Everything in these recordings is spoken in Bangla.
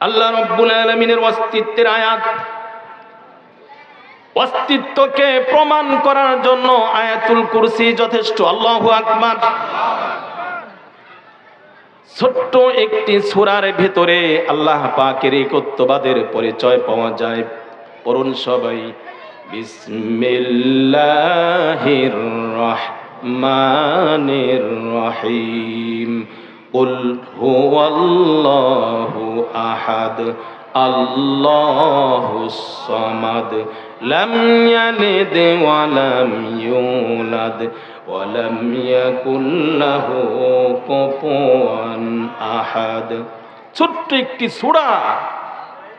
আল্লাহ রব্বুল আলমিনের অস্তিত্বের আয়াত। অস্তিত্বকে প্রমাণ করার জন্য আয়াতুল কুরসি যথেষ্ট। আল্লাহ আকবার। ছোট্ট একটি সুরার ভেতরে আল্লাহ পাকের একত্ববাদের পরিচয় পাওয়া যায়। পড়ুন সবাই। বিসমিল্লাহির রহমানির রহিম। قل هو الله أحد الله الصمد لم يلد ولم يولد ولم يكن له كفوا أحد ছোট্ট একটি সূরা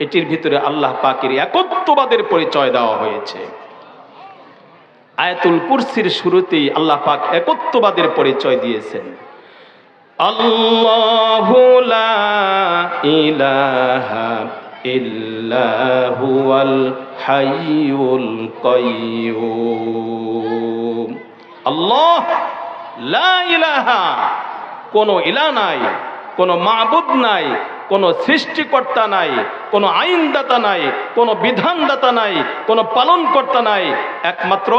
এটির ভিতরে আল্লাহ পাকের একত্ববাদের পরিচয় দেওয়া হয়েছে আয়াতুল কুরসির শুরুতেই আল্লাহ পাক একত্ববাদের পরিচয় দিয়েছেন আল্লাহু লা ইলাহা ইল্লা হুয়াল হাইয়ুল কাইয়্যুম আল্লাহ লা ইলাহা, কোনো ইলা নাই, কোনো মাবুদ নাই, কোনো সৃষ্টিকর্তা নাই, কোনো আইনদাতা নাই, কোনো বিধানদাতা নাই, কোনো পালনকর্তা নাই, একমাত্র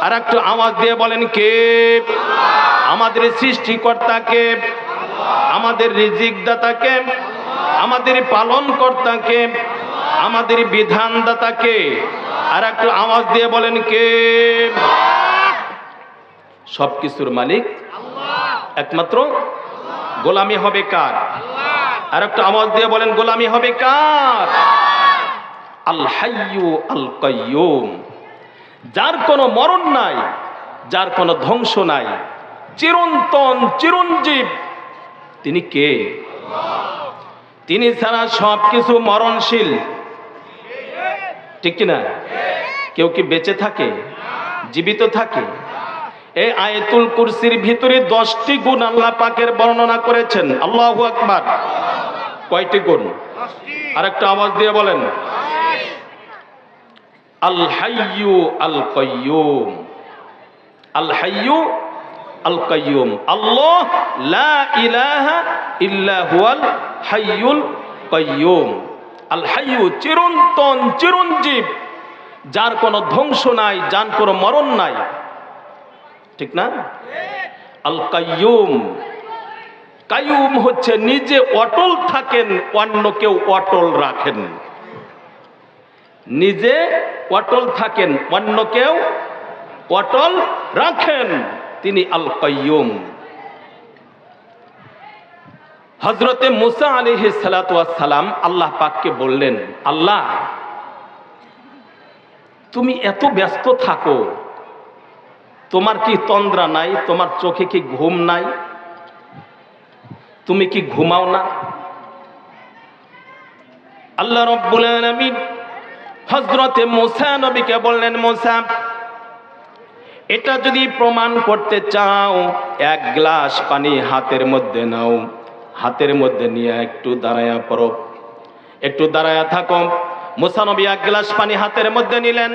আর একটু আওয়াজ দিয়ে বলেন কে? আমাদের সৃষ্টিকর্তাকে, আমাদের রিজিকদাতাকে, আমাদের পালনকর্তাকে, আমাদের বিধানদাতাকে আর একটু আওয়াজ দিয়ে বলেন কে? সব কিছুর মালিক একমাত্র গোলামি হবে কার? আর একটা আওয়াজ দিয়ে বলেন গোলামি হবে কার? আল হাইয়ু আল কাইয়ুম। যার কোনো মরণ নাই, যার কোনো ধ্বংস নাই, চিরন্তন চিরঞ্জীব, তিনি কে? তিনি ছাড়া সব কিছু মরণশীল। ঠিক কিনা কেউ কি বেঁচে থাকে? জীবিত থাকে? এই আয়াতুল কুরসির ভিতরে দশটি গুণ আল্লাহ পাকের বর্ণনা করেছেন। আল্লাহ আকবার। কয়টি গুণ? আরেকটা আওয়াজ দিয়ে বলেন। আল হাইয়ু আল কাইয়ুম আল হাইয়ু আল কাইয়ুম আল্লাহ লা ইলাহা ইল্লা হুয়াল হাইয়ুল কাইয়ুম। আল হাইয়ু চিরন্তন চিরঞ্জীব, যার কোনো ধ্বংস নাই, যার কোনো মরণ নাই। ঠিক না? আল কাইয়ুম কাইয়ুম হচ্ছে নিজে অটল থাকেন, অন্য কেউ অটল রাখেন। নিজে অটল থাকেন, অন্য কেউ অটল রাখেন, তিনি আল কাইয়ুম হজরতে মুসা আলিহি সালাম আল্লাহ পাককে বললেন, আল্লাহ, তুমি এত ব্যস্ত থাকো, তোমার কি তন্দ্রা নাই, তোমার চোখে কি ঘুম নাই? তুমি কি ঘুমাও না? আল্লাহ রব্বুল আলামিন হজরতে মুসা নবীকে বললেন, মুসা, এটা যদি প্রমাণ করতে চাও, এক গ্লাস পানি হাতের মধ্যে নাও। হাতের মধ্যে নিয়ে একটু দাঁড়ায়া পড়ো। একটু দাঁড়ায়া থাকো। মুসা নবী এক গ্লাস পানি হাতের মধ্যে নিলেন।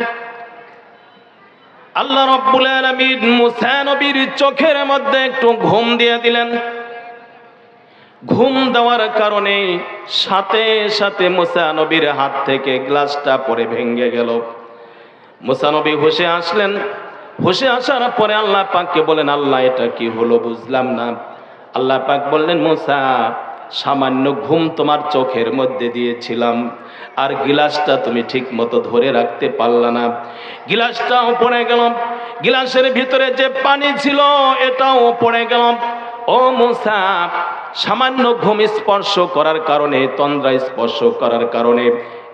আল্লাহ রব্বুল আলামিন মুসা নবীর চোখের মধ্যে একটু ঘুম দিয়ে দিলেন। ঘুম দেওয়ার কারণে সাথে সাথে মুসা নবীর হাত থেকে গ্লাসটা পরে ভেঙে গেল। মুসা নবী হুশে আসলেন। হুশে আসার পরে আল্লাহ পাককে বলেন আল্লাহ, এটা কি হলো বুঝলাম না। আল্লাহ পাক বললেন, মুসা, সামান্য ঘুম তোমার চোখের মধ্যে দিয়েছিলাম আর গিলাসটা তুমি ঠিক মতো ধরে রাখতে পারলা না। গিলাসটাও পড়ে গেল গিলাসের ভিতরে যে পানি ছিল, এটাও পড়ে গেল ও মুসা সামান্য ঘুম স্পর্শ করার কারণে, তন্দ্রা স্পর্শ করার কারণে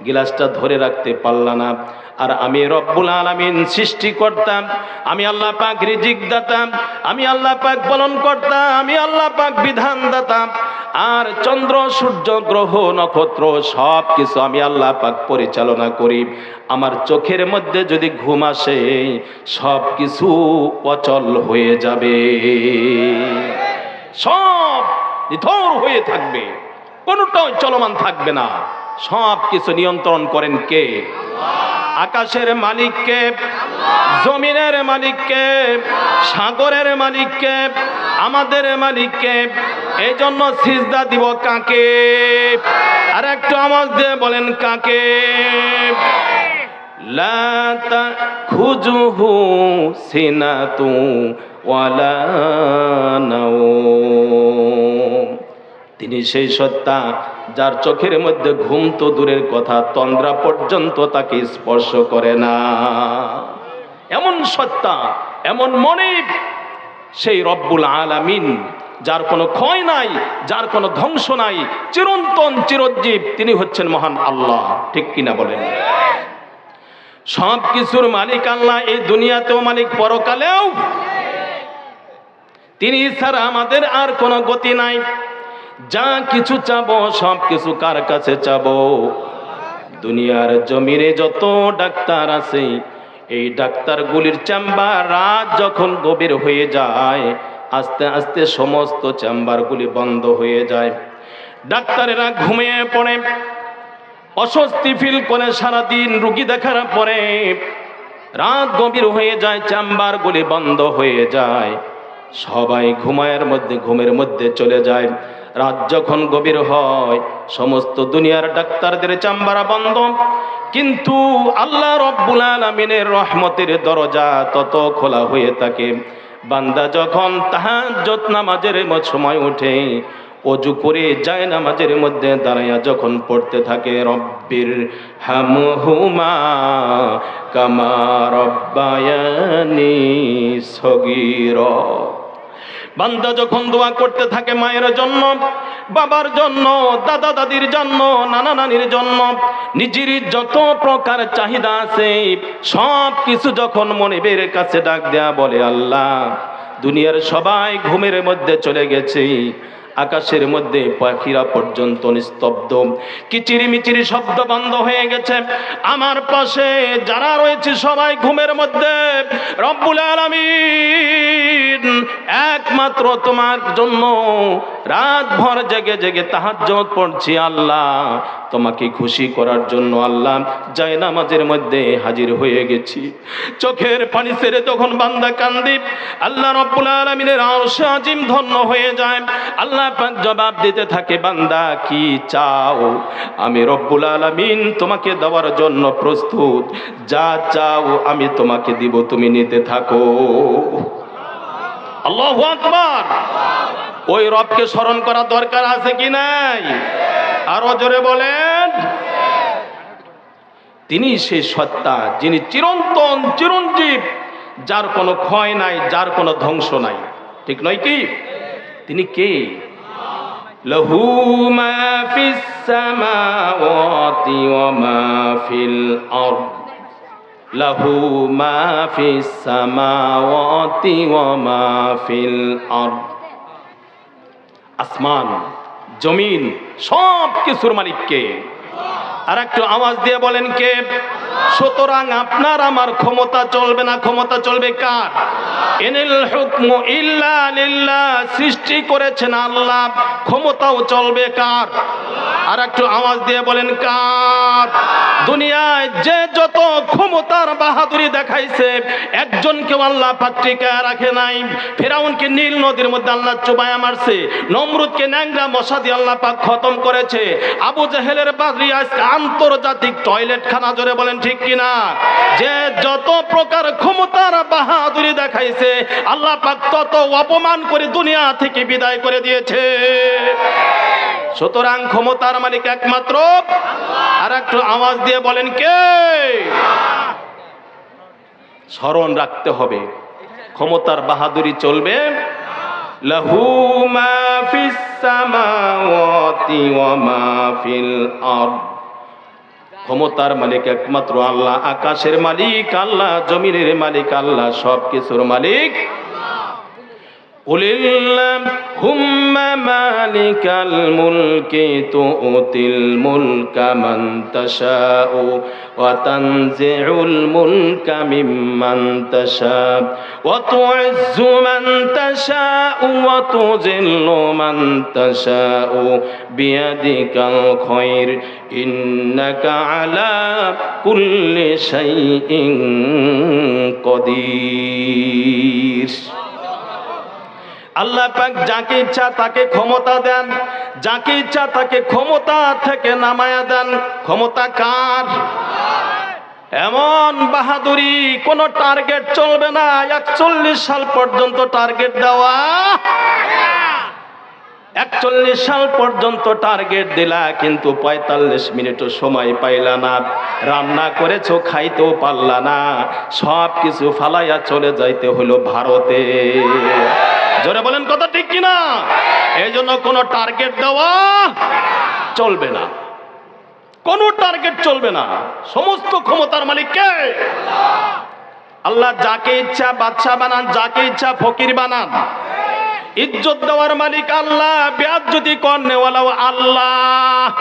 গিলাসটা ধরে রাখতে পারলা না। আর আমি রব্বুল আলামিন সৃষ্টি করতাম আমি আল্লাহ পাক রিজিক দাতাম আমি আল্লাহ পাক পালন করতাম আমি আল্লাহ পাক বিধান দাতাম আর চন্দ্র, সূর্য, গ্রহ, নক্ষত্র সব কিছু আমি আল্লাহ পাক পরিচালনা করি। আমার চোখের মধ্যে যদি ঘুম আসে সব কিছু অচল হয়ে যাবে। সব নিথর হয়ে থাকবে। কোনোটাও চলমান থাকবে না। সব কিছু নিয়ন্ত্রণ করেন কে? আকাশের মালিককে, জমিনের মালিককে, সাগরের মালিককে, আমাদের মালিককে। এই জন্য সিজদা দিব কাকে? আর একটু আওয়াজ দিয়ে বলেন কাকে? লা তাখুজুহু সিনাতু ওয়ালা নাওম। তিনি সেই সত্তা যার চোখের মধ্যে ঘুম তো দূরের কথা, তন্দ্রা পর্যন্ত তাকে স্পর্শ করে না। এমন সত্তা, এমন মনিব সেই রব্বুল আলামিন, যার কোনো ক্ষয় নাই, যার কোনো ধ্বংস নাই, চিরন্তন চিরঞ্জীব তিনি হচ্ছেন মহান আল্লাহ। ঠিক কিনা বলেন? সব কিছুর মালিক আল্লাহ, এই দুনিয়াতেও মালিক, পরকালেও। তিনি ছাড়া আমাদের আর কোনো গতি নাই। যা কিছু চাবো, সব কিছু কার কাছে চাবো? দুনিয়ার জমিনে যত ডাক্তার আছে, এই ডাক্তারগুলির চেম্বার রাত যখন গভীর হয়ে যায়, আস্তে আস্তে সমস্ত চেম্বারগুলি বন্ধ হয়ে যায়। ডাক্তারেরা ঘুমিয়ে পড়ে, অস্বস্তি ফিল করে সারাদিন, রুগী দেখার পরে রাত গভীর হয়ে যায়, চেম্বারগুলি বন্ধ হয়ে যায়। সবাই ঘুমায়ের মধ্যে, ঘুমের মধ্যে চলে যায়। রাত যখন গভীর হয়, সমস্ত দুনিয়ার ডাক্তারদের চাম্বারা বন্ধ। কিন্তু আল্লাহ রব্বুল আলমিনের রহমতের দরজা তত খোলা হয়ে থাকে। বান্দা যখন তাহাজ্জত নামাজের সময় ওঠে অজু করে যায় নামাজের মধ্যে দাঁড়াইয়া যখন পড়তে থাকে, রব্বির হামহুমা কামা রব্বায়ানি সগীর। বান্দা যখন দোয়া করতে থাকে মায়ের জন্য, বাবার জন্য, দাদা দাদির জন্য, নানা নানির জন্য, নিজের যত প্রকার চাহিদা আছে, সব কিছু যখন মনিবের কাছে ডাক দেয়া বলে, আল্লাহ, দুনিয়ার সবাই ঘুমের মধ্যে চলে গেছে। আকাশের মধ্যে পাখিরা পর্যন্ত নিস্তব্ধ। কিচিরি মিচিরি শব্দ বন্ধ হয়ে গেছে। আমার পাশে যারা রয়েছে সবাই ঘুমের মধ্যে। রব্বুল আলামিন একমাত্র তোমার জন্য রাত ভর জেগে জেগে তাহাজ্জত পড়ছি আল্লাহ। তোমাকে খুশি করার জন্য আল্লাহ যায় নামাজের মধ্যে হাজির হয়ে গেছি। চোখের পানি ছেড়ে তখন বান্দা কান্দি। আল্লাহ রব্বুল আলমিনের আরশে আজিম ধন্য হয়ে যায়। আল্লাহ জবাব দিতে থাকে, বান্দা, কি চাও? আমি রব্বুল আলামিন তোমাকে দেওয়ার জন্য প্রস্তুত। যা চাও আমি তোমাকে দিব, তুমি নিতে থাকো। আল্লাহু আকবার। ওই রবকে স্মরণ করা দরকার আছে কি নাই? আরও জোরে বলেন। তিনি সেই সত্তা, যিনি চিরন্তন, চিরঞ্জীব, যার কোনো ক্ষয় নাই, যার কোনো ধ্বংস নাই। ঠিক নয় কি? তিনি কে? লহু মা ফিস সামাওয়াতি ওয়া মা ফিল আরদ লাহু মা ফিস সামাওয়াতি ওয়া মা ফিল আরদ আসমান জমিন সব কিছুর মালিক কে আর একটু আওয়াজ দিয়ে বলেন কে? সুতরাং আপনার আমার ক্ষমতা চলবে না, ক্ষমতা চলবে কার? এনিল হুকমু ইল্লা লিল্লাহ সৃষ্টি করেছেন আল্লাহ, ক্ষমতাও চলবে কার? আর একটু আওয়াজ দিয়ে বলেন কার? দুনিয়ায় যে যত ক্ষমতার বাহাদুরি দেখাইছে, একজনকেও আল্লাহ পাত্রিকা রাখে নাই। ফেরাউনকে নীল নদীর মধ্যে আল্লাহ চুবায়া মারছে, নমরুদকে ন্যাংরা মশা দিয়ে আল্লাহ পাক খতম করেছে। আবু জাহেলের বাদরি আজকে আন্তর্জাতিক টয়লেট খানা জোরে বলেন ঠিক কিনা? যে যত প্রকার ক্ষমতার বাহাদুরি দেখাইছে, আল্লাহ পাক তত অপমান করে দুনিয়া থেকে বিদায় করে দিয়েছে। সুতরাং ক্ষমতার মালিক একমাত্র আর একটু আওয়াজ দিয়ে বলেন কে? স্মরণ রাখতে হবে, ক্ষমতার বাহাদুরি চলবে। লাহু মা ফিস সামাওয়াতি ওয়া মা ফিল আরদ। ক্ষমতার মালিক একমাত্র আল্লাহ আকাশের মালিক আল্লাহ জমিনের মালিক আল্লাহ সব কিছুর মালিক قل اللهم مالك الملك تؤتي الملك من تشاء وتنزع الملك ممن تشاء وتعز من تشاء وتذل من تشاء بيدك الخير إنك على كل شيء قدير আল্লাহ পাক যাকে ইচ্ছা তাকে ক্ষমতা দেন। যাকে ইচ্ছা তাকে ক্ষমতা থেকে নামায়া দেন। ক্ষমতা কার? এমন বাহাদুরি, কোন টার্গেট চলবে না। একচল্লিশ সাল পর্যন্ত টার্গেট দেওয়া। একচল্লিশ সাল পর্যন্ত টার্গেট দিলা, কিন্তু পঁয়তাল্লিশ মিনিটও সময় পাইলা না। রান্না করেছ, খাইতেও পারলা না। সব কিছু ফালাইয়া চলে যাইতে হলো ভারতে। জোরে বলেন কথা ঠিক কিনা? এই জন্য কোনো টার্গেট দেওয়া চলবে না। কোনো টার্গেট চলবে না। সমস্ত ক্ষমতার মালিক কে? আল্লাহ যাকে ইচ্ছা বাদশা বানান, যাকে ইচ্ছা ফকির বানান। ইজ্জত দেওয়ার মালিক আল্লাহ ব্যাজ যদি কর্নেওয়ালাও আল্লাহ।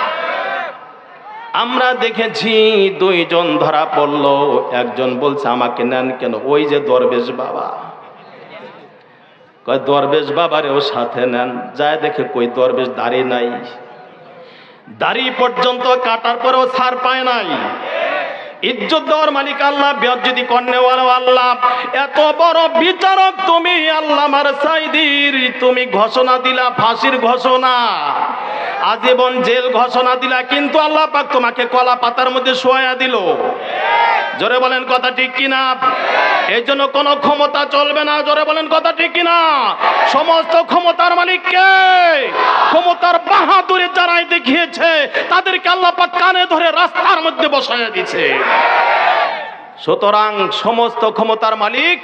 আমরা দেখেছি দুইজন ধরা পড়ল, একজন বলছে, আমাকে নেন কেন? ওই যে দরবেশ বাবা। কয়, দরবেশ বাবারেও সাথে নেন। যায় দেখে, কই, দরবেশ দাড়ি নাই। দাড়ি পর্যন্ত কাটার পরেও ছাড় পায় নাই। ইজ্জত দেওয়ার মালিক আল্লাহ যদি কর্নেওয়ালা আল্লাহ। এত বড় বিচারক তুমি আল্লাহ আমার সাইদির। তুমি ঘোষণা দিলা ফাঁসির ঘোষণা। আজীবন জেল ঘোষণা দিলা, কিন্তু আল্লাহ পাক তোমাকে কলা পাতার মধ্যে শোয়া দিল। জোরে বলেন কথা ঠিক কিনা? এই জন্য কোনো ক্ষমতা চলবে না, জোরে বলেন কথা ঠিক কিনা? সমস্ত ক্ষমতার মালিক কে ক্ষমতার বাহাদুরে যারাই দেখিয়েছে, তাদেরকে আল্লাহ পাক কানে ধরে রাস্তার মধ্যে বসায় দিছে সুতরাং সমস্ত ক্ষমতার মালিক,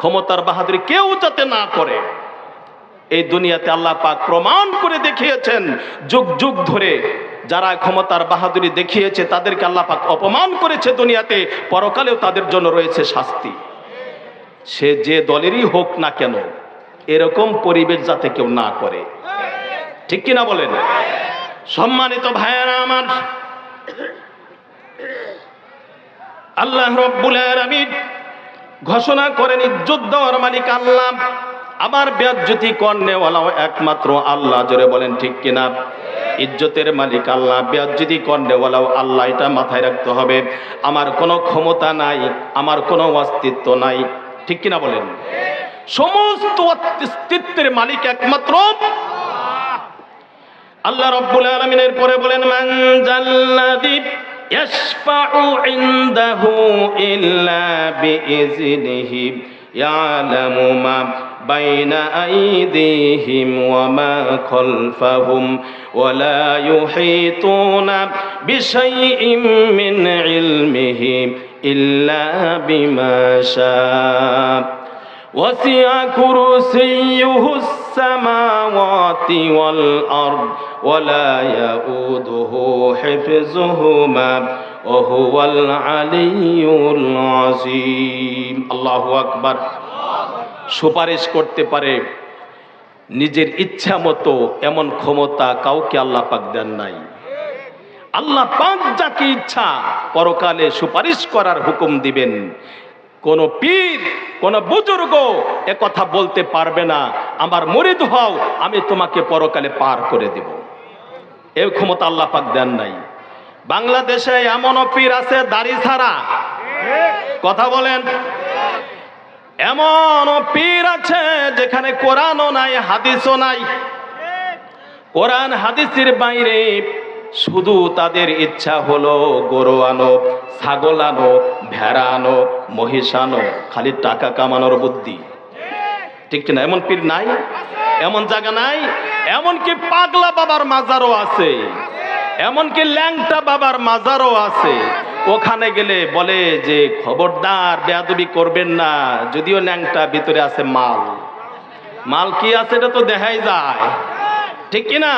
ক্ষমতার বাহাদুরি কেউ যাতে না করে, এই দুনিয়াতে আল্লাহ পাক প্রমাণ করে দেখিয়েছেন, যুগ যুগ ধরে যারা ক্ষমতার বাহাদুরি দেখিয়েছে, তাদেরকে আল্লাহ পাক অপমান করেছে দুনিয়াতে, পরকালেও তাদের জন্য রয়েছে শাস্তি। সে যে দলেরই হোক না কেন, এরকম পরিবেশ যাতে কেউ না করে। ঠিক কিনা বলেন? সম্মানিত ভাইয়েরা আমার, আল্লাহ রব্বুল আলামিন ঘোষণা করেন, ইজ্জত মালিক আল্লাহ। আমার বেজ্জতি কর্নেওয়ালাও একমাত্র আল্লাহ, জোরে বলেন ঠিক কিনা? ইজ্জতের মালিক আল্লাহ বেজ্জতি কর্নেওয়ালাও আল্লাহ, এটা মাথায় রাখতে হবে। আমার কোনো ক্ষমতা নাই, আমার কোনো অস্তিত্ব নাই, ঠিক কিনা বলেন? সমস্ত অস্তিত্বের মালিক একমাত্র আল্লাহ রব্বুল আলমিনের পরে বলেন মান জাল্লাযী ইয়াশফাউ ইনদাহু ইল্লা বিইজনিহি ইয়ালামু মা বাইনা আইদিহিম ওয়া মা খালফাহুম ওয়া লা ইউহিতুনা বিশাইইম মিন ইলমিহি ইল্লা বিমা শাআ وسع كرسيه السماوات والأرض ولا يؤوده حفظهما وهو العلي العظيم الله أكبر সুপারিশ করতে পারে নিজের ইচ্ছা মতো এমন ক্ষমতা কাউকে আল্লাহ পাক দেন নাই আল্লাহ পাক যাকে ইচ্ছা পরকালে সুপারিশ করার হুকুম দিবেন কোন পীর, কোন বুজুর্গ এ কথা বলতে পারবে না। আমার মরিদ হও, আমি তোমাকে পরকালে পার করে দেব। এই ক্ষমতা আল্লাহ পাক দেন নাই। বাংলাদেশে এমনও পীর আছে, দাড়ি ছাড়া। কথা বলেন। এমন পীর আছে যেখানে কোরআনও নাই, হাদিসও নাই। কোরআন হাদিসের বাইরে শুধু তাদের ইচ্ছা হলো গরু আনো, ছাগল আনো, ভেড়া আনো, মহিষ আনো, খালি টাকা কামানোর বুদ্ধি। ঠিক না এমন পীর নাই? এমন জায়গা নাই? এমনকি পাগলা বাবার মাজারও আছে? এমনকি ল্যাংটা বাবার মাজারও আছে? ওখানে গেলে বলে যে, খবরদার, বেয়াদবি করবেন না, যদিও ল্যাংটা ভিতরে আছে মাল। মাল কি আছে? এটা তো দেখাই যায়। ঠিক কিনা?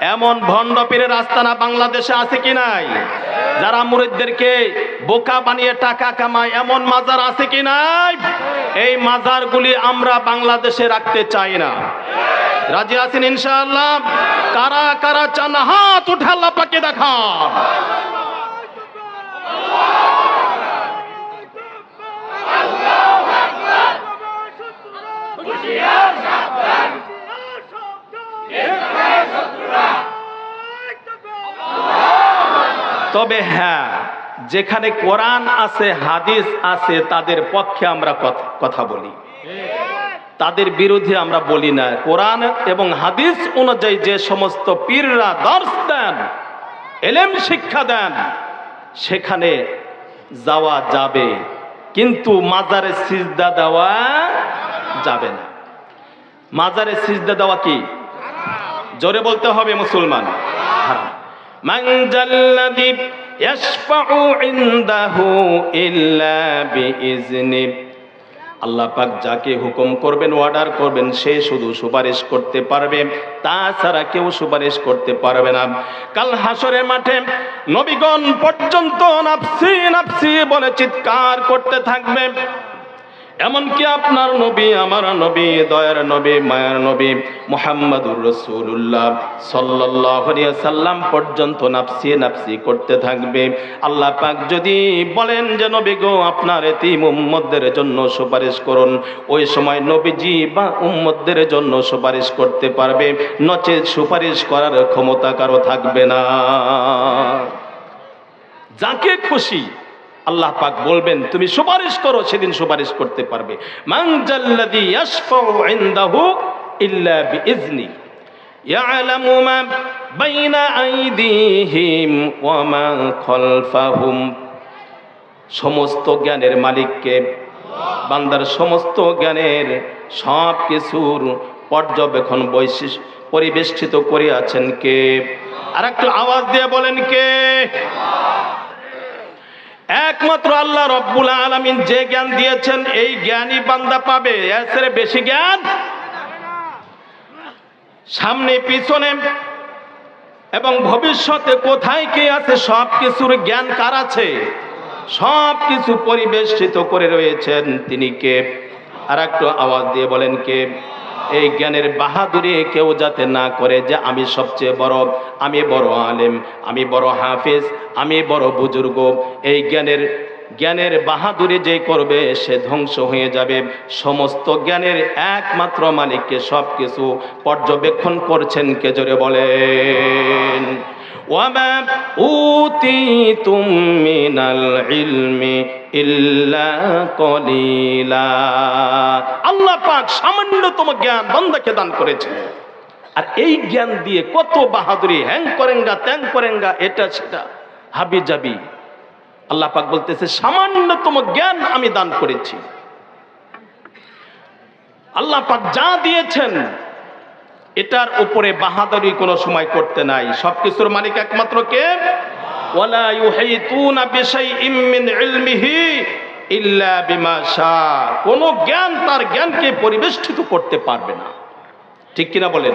এমন ভণ্ড পীরের আস্তানা বাংলাদেশে আছে কি নাই? যারা মুরিদদেরকে বোকা বানিয়ে টাকা কামায়, এমন মাজার আছে কি নাই? এই মাজারগুলি আমরা বাংলাদেশে রাখতে চাই না। রাজি আছেন ইনশাআল্লাহ? কারা কারা চান? হাত উঠে আল্লাহ পাকে দেখা তবে হ্যাঁ যেখানে কোরআন আছে, হাদিস আছে, তাদের পক্ষে আমরা কথা বলি। তাদের বিরুদ্ধে আমরা বলি না। কোরআন এবং হাদিস অনুযায়ী যে সমস্ত পীররা দর্শ দেন, এলেম শিক্ষা দেন, সেখানে যাওয়া যাবে। কিন্তু মাজারে সিজদা দেওয়া যাবে না। মাজারে সিজদা দেওয়া কি? জোরে বলতে হবে মুসলমান। হারাম। বিইজনি আল্লাহ পাক যাকে হুকুম করবেন, অর্ডার করবেন, সে শুধু সুপারিশ করতে পারবে। তাছাড়া কেউ সুপারিশ করতে পারবে না। কাল হাসরের মাঠে নবীগণ পর্যন্ত নাফসি নাফসি বলে চিৎকার করতে থাকবে। এমনকি আপনার নবী, আমার নবী, দয়ার নবী, মায়ার নবী মোহাম্মদুর রসুল্লাহ সাল্লাহ সাল্লাম পর্যন্ত নাফসি নাফসি করতে থাকবে। আল্লাহ পাক যদি বলেন যে, নবী গো, আপনার এতি উম্মদদের জন্য সুপারিশ করুন। ওই সময় নবীজি বা উম্মদদের জন্য সুপারিশ করতে পারবে। নচেত সুপারিশ করার ক্ষমতা কারও থাকবে না। যাকে খুশি আল্লাহ পাক বলবেন, তুমি সুপারিশ করো, সেদিন সুপারিশ করতে পারবে। সমস্ত জ্ঞানের মালিককে, বান্দার সমস্ত জ্ঞানের সব কিছুর পর্যবেক্ষণ বৈশিষ্ট্য পরিবেষ্টিত করে আছেন কে? আর একটু আওয়াজ দিয়ে বলেন কে? একমাত্র আল্লাহ রব্বুল আলমিন যে জ্ঞান দিয়েছেন, এই জ্ঞানী বান্দা পাবে। এর বেশি জ্ঞান? সামনে, পিছনে এবং ভবিষ্যতে কোথায় কি আছে সব কিছুর জ্ঞান কার আছে? সব কিছু পরিবেষ্টিত করে রয়েছেন। তিনি কে? আর একটু আওয়াজ দিয়ে বলেন কে? এই জ্ঞানের বাহাদুরি কেউ যাতে না করে যে আমি সবচেয়ে বড়, আমি বড় আলেম, আমি বড় হাফিজ, আমি বড় বুজুর্গ, এই জ্ঞানের জ্ঞানের বাহাদুরি যে করবে সে ধ্বংস হয়ে যাবে। সমস্ত জ্ঞানের একমাত্র মালিককে সব কিছু পর্যবেক্ষণ করছেন কে জোরে বলেন। وما أوتيتم من العلم إلا قليلا আল্লাহ পাক সামান্যতম জ্ঞান বান্দাকে দান করেছে আর এই জ্ঞান দিয়ে কত বাহাদুরি হ্যাং করেঙ্গা ত্যাং করেঙ্গা এটা সেটা হাবি যাবি আল্লাহ পাক বলতেছে সামান্যতম জ্ঞান আমি দান করেছি আল্লাহ পাক যা দিয়েছেন এটার উপরে বাহাদুরি কোনো সময় করতে নাই। সব কিছুর মালিক একমাত্র কে? ওয়ালা ইউহাইতুনা বিশাইইম মিন ইলমিহি ইল্লা বিমা শা কোনো জ্ঞান তার জ্ঞানকে পরিবেষ্টিত করতে পারবে না। ঠিক কিনা বলেন?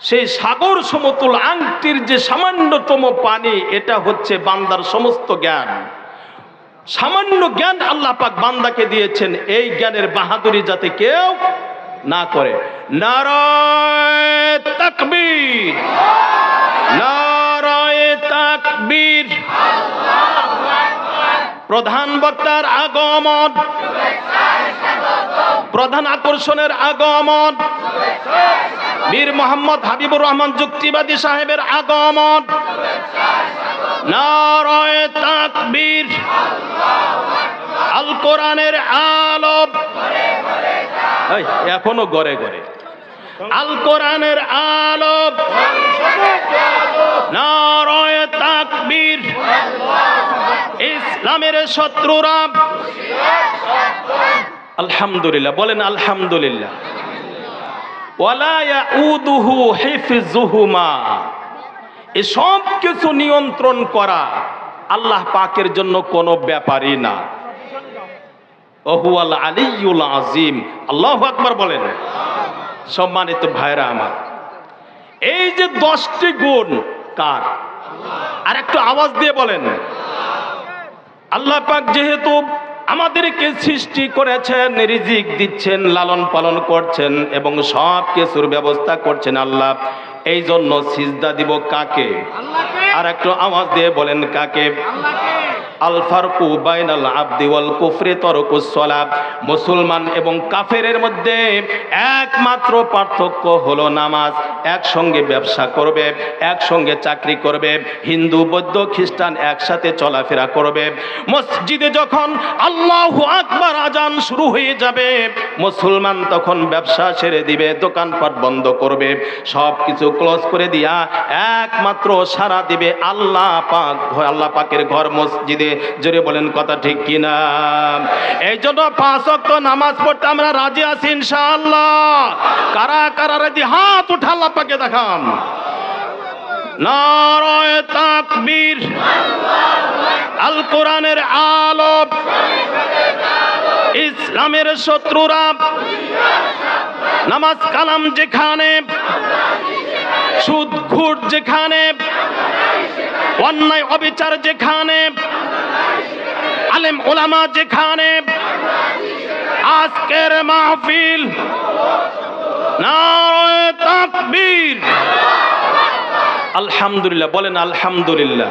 সেই সাগর সমতুল আংটির যে সামান্যতম পানি, এটা হচ্ছে বান্দার সমস্ত জ্ঞান। সামান্য জ্ঞান আল্লাহ পাক বান্দাকে দিয়েছেন, এই জ্ঞানের বাহাদুরি যাতে কেউ না করে। নারায় তাকবীর। নারায় তাকবীর। প্রধান বক্তার আগমন। প্রধান আকর্ষণের আগমন। বীর মোহাম্মদ হাবিবুর রহমান যুক্তিবাদী সাহেবের আগমন। আল কোরআনের আলব এখনও গড়ে গড়ে। আল কোরআনের আলব নারায় ইসলামের শত্রুরা। আলহামদুলিল্লাহ, বলেন আলহামদুলিল্লাহ। এসব কিছু নিয়ন্ত্রণ করা আল্লাহ পাকের জন্য কোনো ব্যাপারই না। ওহুয়াল আলিউল আজিম আল্লাহ আকবার বলেন। সম্মানিত ভাইরা আমার, এই যে দশটি গুণ কার? আর একটু আওয়াজ দিয়ে বলেন। আল্লাহ পাক যেহেতু আমাদেরকে সৃষ্টি করেছেন রিজিক দিচ্ছেন লালন পালন করছেন এবং সব কিছুর ব্যবস্থা করছেন আল্লাহ। এই জন্য সিজদা দিব কাকে? আর একটু আওয়াজ দিয়ে বলেন কাকে? আল ফারকু বাইনাল আবদি ওয়াল কুফরি মুসলমান এবং কাফেরের মধ্যে একমাত্র পার্থক্য হলো নামাজ। একসঙ্গে ব্যবসা করবে, একসঙ্গে চাকরি করবে, হিন্দু, বৌদ্ধ, খ্রিস্টান একসাথে চলাফেরা করবে। মসজিদে যখন আল্লাহু আকবার আজান শুরু হয়ে যাবে, মুসলমান তখন ব্যবসা ছেড়ে দিবে, দোকানপাট বন্ধ করবে। সব কিছু ক্লোজ করে দিয়া একমাত্র সারা দিবে আল্লাহ পাক, আল্লাহ পাকের ঘর, মসজিদে জোরে বলেন, কথা ঠিক কিনা? এই জন্য পাঁচ ওয়াক্ত নামাজ পড়তে আমরা রাজি আছি ইনশাআল্লাহ। কারা কারা রাজি হাত উঠা আল্লাহ পাকে তাকবীর। আল কোরআনের আলোক। ইসলামের শত্রুরা। নামাজ কালাম যেখানে। সুদ, ঘুট যেখানে। অন্যায়, অবিচার যেখানে। আলেম ওলামা যেখানে আজকের মাহফিল আলহামদুলিল্লাহ বলেন আলহামদুলিল্লাহ।